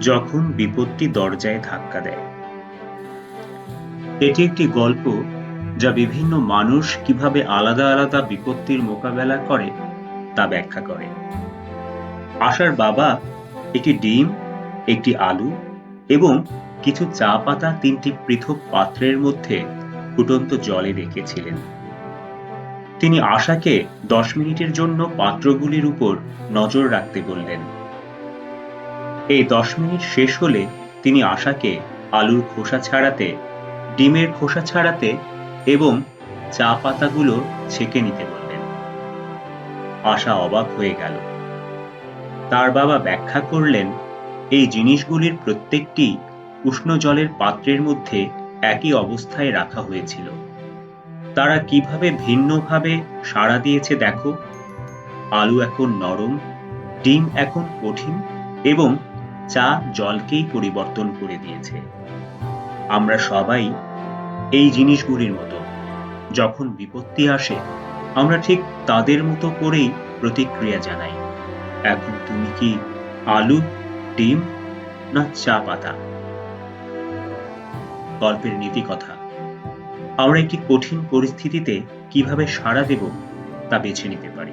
যখন বিপত্তি দরজায় ধাক্কা দেয়। এটি একটি গল্প যা বিভিন্ন মানুষ কীভাবে আলাদা আলাদা বিপত্তির মোকাবেলা করে তা ব্যাখ্যা করে। আশার বাবা একটি ডিম, একটি আলু এবং কিছু চা পাতা তিনটি পৃথক পাত্রের মধ্যে ফুটন্ত জলে রেখেছিলেন। তিনি আশাকে দশ মিনিটের জন্য পাত্রগুলির উপর নজর রাখতে বললেন। এই দশ মিনিট শেষ হলে তিনি আশাকে আলুর খোসা ছাড়াতে, ডিমের খোসা ছাড়াতে এবং চা পাতাগুলো ছেঁকে নিতে বললেন। আশা অবাক হয়ে গেল। তার বাবা ব্যাখ্যা করলেন, এই জিনিসগুলির প্রত্যেকটি উষ্ণ জলের পাত্রের মধ্যে একই অবস্থায় রাখা হয়েছিল। তারা কীভাবে ভিন্নভাবে সাড়া দিয়েছে দেখো। আলু এখন নরম, ডিম এখন কঠিন এবং চা জলকেই পরিবর্তন করে দিয়েছে। আমরা সবাই এই জিনিসগুলির মতো। যখন বিপত্তি আসে, আমরা ঠিক তাদের মতো করেই প্রতিক্রিয়া জানাই। এখন তুমি কি আলু, ডিম না চা পাতা? গল্পের নীতি কথা। আমরা একটি কঠিন পরিস্থিতিতে কীভাবে সাড়া দেব তা বেছে নিতে পারি।